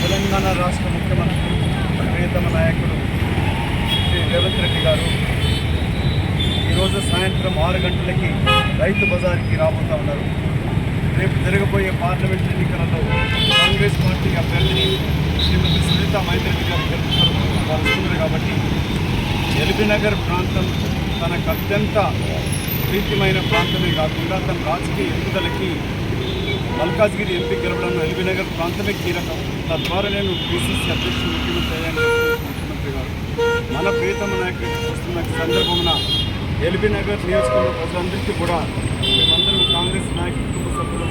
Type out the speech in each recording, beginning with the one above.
తెలంగాణ రాష్ట్ర ముఖ్యమంత్రి ప్రియతమ నాయకుడు శ్రీ రేవంత్ రెడ్డి గారు ఈరోజు సాయంత్రం ఆరు గంటలకి రైతు బజార్కి రాబోతా ఉన్నారు. రేపు జరగబోయే పార్లమెంట్ ఎన్నికలలో కాంగ్రెస్ పార్టీ అభ్యర్థిని శ్రీమతి సునీత మహేందర్ రెడ్డి గారు గెలుపుతారు కాబట్టి ఎల్బీనగర్ ప్రాంతం తనకు అత్యంత ప్రీతిమైన ప్రాంతమే కాకుండా తన రాజకీయ ఎదుగుదలకి మల్కాజ్గిరి ఎంపీ గెలవడంలో ఎల్బీనగర్ ప్రాంతమే కీలకం. తద్వారా నేను పిసిసి అధ్యక్షుడు ముఖ్యమంత్రి అయ్యాను ముఖ్యమంత్రి గారు. మన ప్రీతమ నాయకుడు వస్తున్న సందర్భమున ఎల్బీనగర్ నియోజకవర్గ ప్రజలందరికీ కూడా మేమందరం కాంగ్రెస్ నాయకుల కుటుంబ సభ్యులు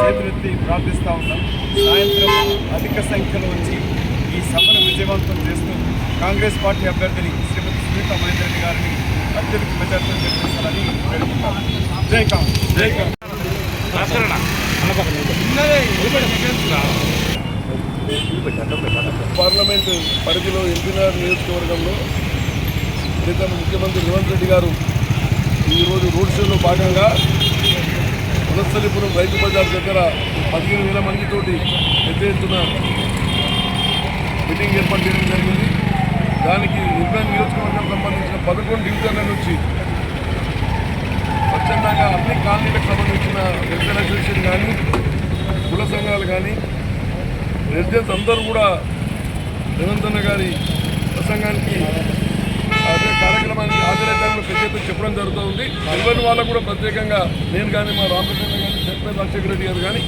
చేతులెత్తి ప్రార్థిస్తూ ఉన్నాం. సాయంత్రం అధిక సంఖ్యలో వచ్చి ఈ సభను విజయవంతం చేస్తూ కాంగ్రెస్ పార్టీ అభ్యర్థిని శ్రీ మహేందర్ రెడ్డి గారిని అత్యధిక మెజార్టీతో గెలిపించాలని వేడుకుంటాం. జై కాంగ్రెస్ జై కాంగ్రెస్ పార్లమెంట్ పరిధిలో ఎల్బీనగర్ నియోజకవర్గంలో ప్రీతమ ముఖ్యమంత్రి రేవంత్ రెడ్డి గారు ఈరోజు రోడ్ షోలో భాగంగా వనస్థలిపురం రైతు బజార్ దగ్గర పదిహేను వేల మందితోటి పెద్ద ఎత్తున మీటింగ్ ఏర్పాటు చేయడం జరిగింది. దానికి పదకొండు డివిజన్ల నుంచి స్వచ్ఛందంగా అన్ని కాలనీలకు సంబంధించిన వెల్ఫేర్ అసోసియేషన్ కానీ కుల సంఘాలు కానీ రెసిడెన్స్ అందరూ కూడా రేవంత్ గారి ప్రసంగానికి అదే కార్యక్రమానికి హాజరైతామని పెద్ద ఎత్తున చెప్పడం జరుగుతూ ఉంది తెలియని వాళ్ళకు కూడా ప్రత్యేకంగా నేను కానీ మా రామకృష్ణ కానీ చక్రవర్తి రాజశేఖర రెడ్డి గారు కానీ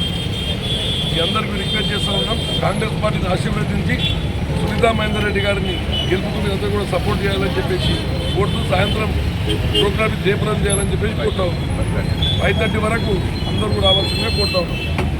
అందరికీ రిక్వెస్ట్ చేస్తూ ఉన్నాం. కాంగ్రెస్ పార్టీని ఆశీర్వదించి సునీతా మహేందర్ రెడ్డి గారిని గెలుపుకుని అందరూ కూడా సపోర్ట్ చేయాలని చెప్పేసి కోర్టు సాయంత్రం ప్రోగ్రామ్ జయప్రదం చేయాలని చెప్పేసి కోరుతా. ఉన్నాం ఫైవ్ థర్టీ వరకు అందరూ కూడా రావాల్సిందే కోరుతా. ఉన్నాం